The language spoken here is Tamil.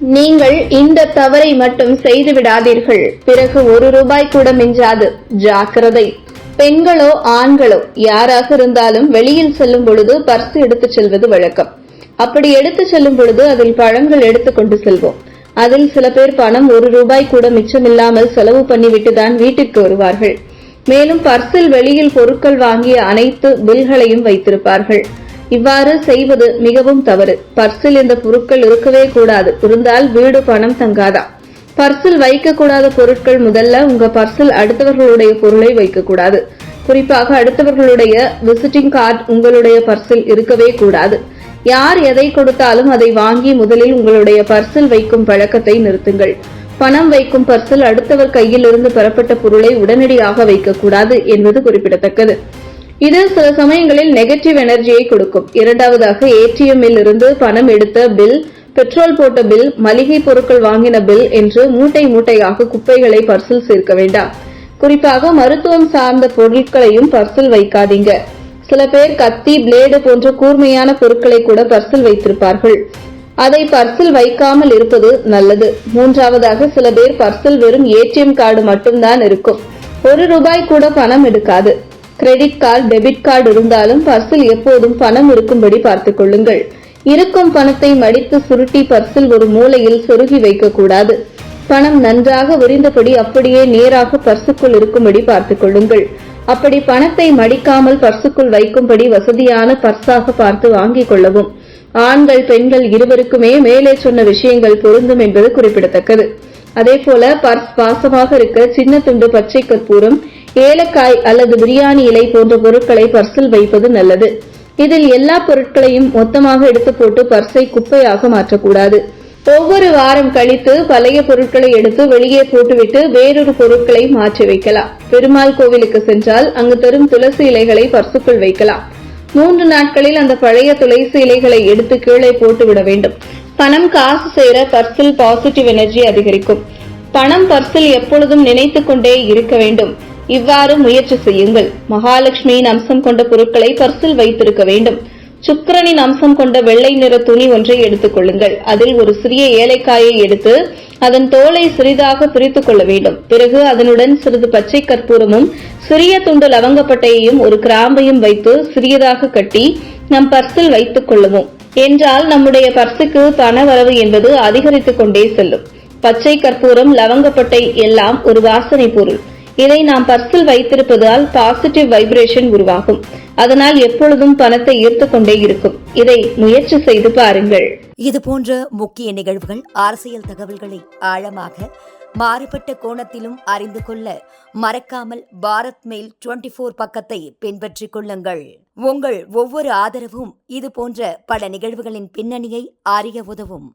நீங்கள் இந்த தவறை மட்டும் செய்து விடாதீர்கள். பிறகு ஒரு ரூபாய் கூட மிஞ்சாது. ஜாக்கிரதை. பெண்களோ ஆண்களோ யாராக இருந்தாலும் வெளியில் செல்லும் பொழுது பர்ஸ் எடுத்துச் செல்வது வழக்கம். அப்படி எடுத்துச் செல்லும் பொழுது அதில் பழங்கள் எடுத்துக்கொண்டு செல்வோம். அதில் சில பேர் பணம் ஒரு ரூபாய் கூட மிச்சமில்லாமல் செலவு பண்ணிவிட்டு தான் வீட்டிற்கு வருவார்கள். மேலும் பர்சில் வெளியில் பொருட்கள் வாங்கிய அனைத்து பில்களையும் வைத்திருப்பார்கள். இவ்வாறு செய்வது மிகவும் தவறு. பர்சில் இந்த பொருட்கள் இருக்கவே கூடாது. இருந்தால் வீடு பணம் தங்காதா? பர்சில் வைக்கக்கூடாத பொருட்கள் முதல்ல உங்க பர்சில் அடுத்தவர்களுடைய பொருளை வைக்கக்கூடாது. குறிப்பாக அடுத்தவர்களுடைய விசிட்டிங் கார்டு உங்களுடைய பர்சில் இருக்கவே கூடாது. யார் எதை கொடுத்தாலும் அதை வாங்கி முதலில் உங்களுடைய பர்சில் வைக்கும் பழக்கத்தை நிறுத்துங்கள். பணம் வைக்கும் பர்சில் அடுத்தவர் கையில் இருந்து பெறப்பட்ட பொருளை உடனடியாக வைக்கக்கூடாது என்பது குறிப்பிடத்தக்கது. இது சில சமயங்களில் நெகட்டிவ் எனர்ஜியை கொடுக்கும். இரண்டாவதாக ஏடிஎம் இருந்து பணம் எடுத்த பில் பெட்ரோல் போட்ட பில் மளிகை பொருட்கள் வாங்கின பில் என்று மூட்டை மூட்டையாக குப்பைகளை பர்சில் சேர்க்க வேண்டாம். குறிப்பாக மருத்துவம் சார்ந்த பொருட்களையும் பர்சில் வைக்காதீங்க. சில பேர் கத்தி பிளேடு போன்ற கூர்மையான பொருட்களை கூட பர்சில் வைத்திருப்பார்கள். அதை பர்சில் வைக்காமல் இருப்பது நல்லது. மூன்றாவதாக சில பேர் பர்சில் வெறும் ஏடிஎம் கார்டு மட்டும்தான் இருக்கும். ஒரு ரூபாய் கூட பணம் எடுக்காது. கிரெடிட் கார்டு டெபிட் கார்டு இருந்தாலும் பர்சில் எப்போதும் பணம் இருக்கும்படி பார்த்துக் கொள்ளுங்கள். இருக்கும் பணத்தை மடித்து சுருட்டி பர்சில் ஒரு மூலையில் சொருகி வைக்கக்கூடாது பணம் நன்றாக விரிந்தபடி அப்படியே நேராக பர்சுக்குள் இருக்கும்படி பார்த்துக் கொள்ளுங்கள். அப்படி பணத்தை மடிக்காமல் பர்சுக்குள் வைக்கும்படி வசதியான பர்சாக பார்த்து வாங்கிக் கொள்ளவும். ஆண்கள் பெண்கள் இருவருக்குமே மேலே சொன்ன விஷயங்கள் பொருந்தும் என்பது குறிப்பிடத்தக்கது. அதேபோல பர்ஸ் வாசமாக இருக்க சின்ன துண்டு பச்சை கற்பூரம் ஏலக்காய் அல்லது பிரியாணி இலை போன்ற பொருட்களை பர்சில் வைப்பது நல்லது. இதில் எல்லா பொருட்களையும் மொத்தமாக எடுத்து போட்டு பர்சை குப்பையாக மாற்றக்கூடாது. ஒவ்வொரு வாரம் கழித்து பழைய பொருட்களை எடுத்து வெளியே போட்டுவிட்டு வேறொரு பொருட்களை மாற்றி வைக்கலாம். பெருமாள் கோவிலுக்கு சென்றால் அங்கு தரும் துளசி இலைகளை பர்சுக்குள் வைக்கலாம். மூன்று நாட்களில் அந்த பழைய துளசி இலைகளை எடுத்து கீழே போட்டுவிட வேண்டும். பணம் காசு சேர பர்சில் பாசிட்டிவ் எனர்ஜி அதிகரிக்கும். பணம் பர்சில் எப்பொழுதும் நினைத்துக் கொண்டே இருக்க வேண்டும். இவ்வாறு முயற்சி செய்யுங்கள். மகாலட்சுமியின் அம்சம் கொண்ட பொருட்களை பர்சில் வைத்திருக்க வேண்டும். சுக்கரனின் அம்சம் கொண்ட வெள்ளை நிற துணி ஒன்றை எடுத்துக் கொள்ளுங்கள். அதில் ஒரு சிறிய ஏலைக்காயை எடுத்து அதன் தோலை சிறிதாக பிரித்துக் கொள்ள வேண்டும். பிறகு அதனுடன் சிறிது பச்சை கற்பூரமும் சிறிய துண்டு லவங்கப்பட்டையையும் ஒரு கிராம்பையும் வைத்து சிறியதாக கட்டி நம் பர்சில் வைத்துக் கொள்ளுவோம். என்றால் நம்முடைய பர்சுக்கு பண வரவு என்பது அதிகரித்துக் கொண்டே செல்லும். பச்சை கற்பூரம் லவங்கப்பட்டை எல்லாம் ஒரு வாசனை பொருள். இதை நாம் பர்சில் வைத்திருப்பதால் பாசிட்டிவ் வைப்ரேஷன் உருவாகும். அதனால் எப்பொழுதும் பணத்தை ஈர்த்து கொண்டே இருக்கும். இதை முயற்சி செய்து பாருங்கள். இது போன்ற முக்கிய நிகழ்வுகள் அரசியல் தகவல்களை ஆழமாக மாறுபட்ட கோணத்திலும் அறிந்து கொள்ள மறக்காமல் பாரத் மெயில் டுவெண்டி ஃபோர் பக்கத்தை பின்பற்றிக் கொள்ளுங்கள். உங்கள் ஒவ்வொரு ஆதரவும் இது போன்ற பல நிகழ்வுகளின் பின்னணியை அறிய உதவும்.